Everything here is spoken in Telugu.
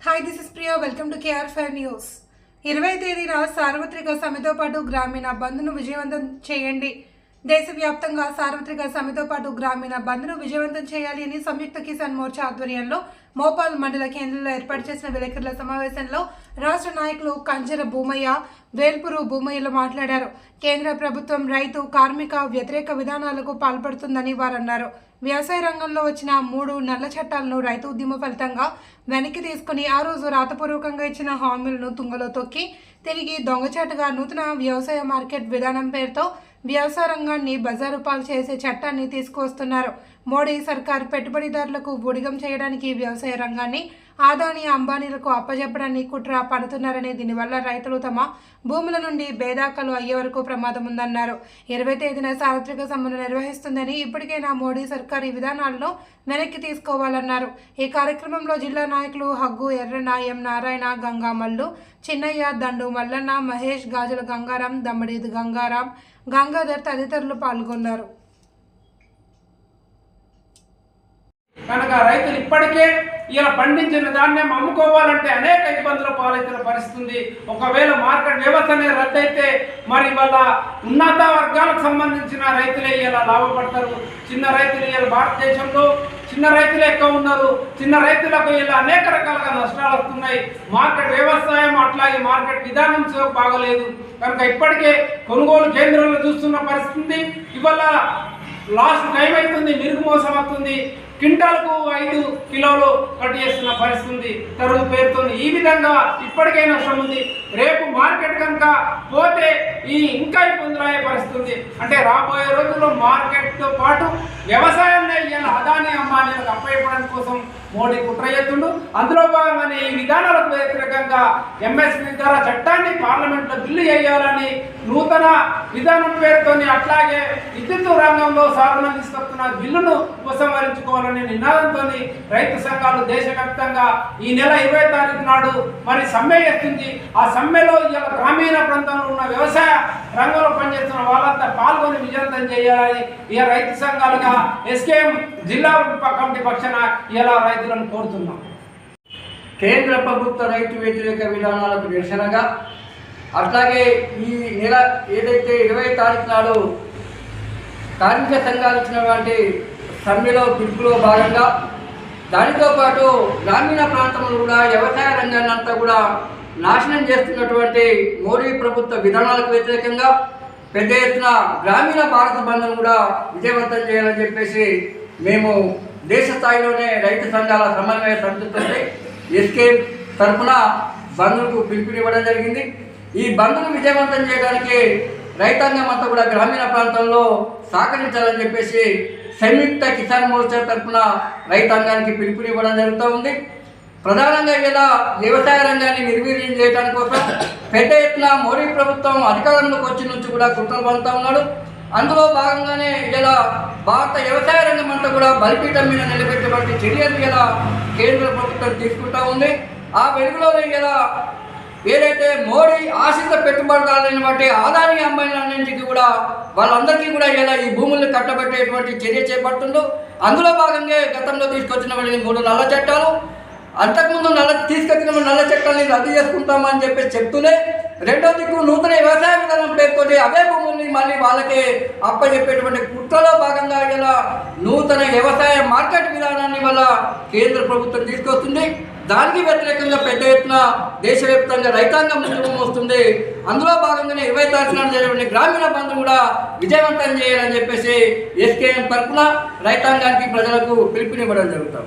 Hi this is Priya welcome to K R five news ఇరవై తేదీన సార్వత్రిక సమ్మెతో పాటు గ్రామీణ బంద్ను విజయవంతం చేయండి. దేశవ్యాప్తంగా సార్వత్రిక సమ్మెతో పాటు గ్రామీణ బంద్ను విజయవంతం చేయాలి అని సంయుక్త కిసాన్ మోర్చా ఆధ్వర్యంలో మోపాల్ మండల కేంద్రంలో ఏర్పాటు చేసిన విలేకరుల సమావేశంలో రాష్ట్ర నాయకులు కంజర భూమయ్య వేల్పురు భూమయ్యలు మాట్లాడారు. కేంద్ర ప్రభుత్వం రైతు కార్మిక వ్యతిరేక విధానాలకు పాల్పడుతుందని వారు అన్నారు వ్యవసాయ రంగంలో వచ్చిన మూడు నల్ల చట్టాలను రైతు ఉద్యమ ఫలితంగా వెనక్కి తీసుకుని ఆ రోజు రాతపూర్వకంగా ఇచ్చిన హామీలను తుంగలో తొక్కి తిరిగి దొంగచాటుగా నూతన వ్యవసాయ మార్కెట్ విధానం పేరుతో వ్యవసాయ రంగాన్ని బజారు పాలు చేసే చట్టాన్ని తీసుకువస్తున్నారు. మోడీ సర్కార్ పెట్టుబడిదారులకు బుడిగం చేయడానికి వ్యవసాయ రంగాన్ని ఆదాని అంబానీలకు అప్పజెప్పడాన్ని కుట్ర పడుతున్నారని దీనివల్ల రైతులు తమ భూముల నుండి బేదాకలు అయ్యే వరకు ప్రమాదం ఉందన్నారు. ఇరవై తేదీన సార్వత్రిక సమ్మెను నిర్వహిస్తుందని ఇప్పటికైనా మోడీ సర్కార్ ఈ విధానాలను వెనక్కి తీసుకోవాలన్నారు. ఈ కార్యక్రమంలో జిల్లా నాయకులు హగ్గు ఎర్రన ఎం నారాయణ గంగామల్లు చిన్నయ్య దండు మల్లన్న మహేష్ గాజుల గంగారాం దమ్మడేది గంగారాం గంగాధర్ తదితరులు పాల్గొన్నారు. కనుక రైతులు ఇప్పటికే ఇలా పండించిన ధాన్యం అమ్ముకోవాలంటే అనేక ఇబ్బందుల పాలైతున్న పరిస్థితుంది. ఒకవేళ మార్కెట్ వ్యవస్థనే రద్దయితే మరి వాళ్ళ ఉన్నత వర్గాలకు సంబంధించిన రైతులే ఇలా లాభపడతారు. చిన్న రైతులు ఇలా భారతదేశంలో చిన్న రైతులు ఎక్కువ ఉన్నారు. చిన్న రైతులకు ఇలా అనేక రకాలుగా నష్టాలు వస్తున్నాయి. మార్కెట్ వ్యవసాయం అట్లాగే మార్కెట్ విధానం బాగలేదు. కనుక ఇప్పటికే కొనుగోలు కేంద్రంలో చూస్తున్న పరిస్థితి ఇవాళ లాస్ట్ టైం అవుతుంది మిరుగు మోసం అవుతుంది. క్వింటాల్కు ఐదు కిలోలు కట్ చేస్తున్న పరిస్థితి ఉంది. తరుగు పేరుతో ఈ విధంగా ఇప్పటికైనా నష్టం ఉంది. రేపు మార్కెట్ కనుక పోతే ఈ ఇంకా ఇబ్బందులు అయ్యే పరిస్థితి ఉంది. అంటే రాబోయే రోజుల్లో మార్కెట్తో పాటు వ్యవసాయంలో ఇవాళ అదాని అమ్మానీలకు అప్పయ్యపడడం కోసం మోడీ కుట్ర చేస్తుండు. అందులో భాగంగానే ఈ విధానాలకు వ్యతిరేకంగా ఎంఎస్పీ ద్వారా చట్టాన్ని పార్లమెంట్లో బిల్లు చేయాలని నూతన విధానం పేరుతోని అట్లాగే విద్యుత్ రంగంలో సాధన తీసుకొస్తున్న బిల్లును ఉపసంహరించుకోవాలని నినాదంతో రైతు సంఘాలు దేశవ్యాప్తంగా ఈ నెల ఇరవై తారీఖు నాడు మరి సమ్మె ఎత్తింది ఆ సమ్మెలో ఇలా గ్రామీణ ప్రాంతంలో ఉన్న వ్యవసాయ రంగంలో పనిచేస్తున్న వాళ్ళంతా పాల్గొని విజయంతం చేయాలని ఇక రైతు సంఘాలుగా ఎస్కేఎం జిల్లా కమిటీ పక్షాన ఇలా రైతులను కోరుతున్నాం. కేంద్ర ప్రభుత్వ రైతు వ్యతిరేక విధానాలకు నిరసనగా అట్లాగే ఈ నెల ఏదైతే ఇరవై తారీఖు నాడు కార్మిక సంఘాలు ఇచ్చినటువంటి సమ్మెలో పిలుపులో భాగంగా దానితో పాటు గ్రామీణ ప్రాంతంలో కూడా వ్యవసాయ రంగాన్ని అంతా కూడా నాశనం చేస్తున్నటువంటి మోడీ ప్రభుత్వ విధానాలకు వ్యతిరేకంగా పెద్ద ఎత్తున గ్రామీణ భారత బంధం కూడా విజయవంతం చేయాలని చెప్పేసి మేము దేశ స్థాయిలోనే రైతు సంఘాల సమన్వయ సమితితో ఎస్కే తరఫున బంధుకు పిలుపునివ్వడం జరిగింది. ఈ బంధును విజయవంతం చేయడానికి రైతాంగం అంతా కూడా గ్రామీణ ప్రాంతంలో సహకరించాలని చెప్పేసి సంయుక్త కిసాన్ మోర్చా తరఫున రైతాంగానికి పిలుపునివ్వడం జరుగుతూ ఉంది. ప్రధానంగా ఇలా వ్యవసాయ రంగాన్ని నిర్వీర్యం చేయడానికి కోసం పెద్ద ఎత్తున మోడీ ప్రభుత్వం అధికారంలోకి వచ్చి నుంచి కూడా కుట్రలు పడుతూ ఉన్నాడు. అందులో భాగంగానే ఇలా భారత వ్యవసాయ రంగం అంతా కూడా బలిపీఠం మీద నిలబెట్టబట్టి చర్యలు ఇలా కేంద్ర ప్రభుత్వం తీసుకుంటా ఉంది. ఆ వెలుగులోనే ఇలా ఏదైతే మోడీ ఆశ్రిత పెట్టుబడిదారులను బట్టి ఆదాని అమ్మాయిలన్నింటికి కూడా వాళ్ళందరికీ కూడా ఇలా ఈ భూముల్ని కట్టబెట్టేటువంటి చర్య చేపడుతుందో అందులో భాగంగా గతంలో తీసుకొచ్చినటువంటి మూడు నల్ల చట్టాలు అంతకుముందు నల్ల తీసుకొచ్చిన నల్ల చట్టాలని రద్దు చేసుకుంటామని చెప్పి చెప్తూనే రెండో దిక్కు నూతన వ్యవసాయ విధానం పేర్కొని అవే భూముల్ని మళ్ళీ వాళ్ళకి అప్పచెప్పేటువంటి కుట్రలో భాగంగా ఇలా నూతన వ్యవసాయ మార్కెట్ విధానాన్ని వల్ల కేంద్ర ప్రభుత్వం తీసుకొస్తుంది. దానికి వ్యతిరేకంగా పెద్ద ఎత్తున దేశవ్యాప్తంగా రైతాంగం ముందుకు వస్తుంది. అందులో భాగంగానే ఇరవై తారీఖున జరిగిన గ్రామీణ బంధు కూడా విజయవంతం చేయాలని చెప్పేసి ఎస్కేఎం తరఫున రైతాంగానికి ప్రజలకు పిలుపునివ్వడం జరుగుతాం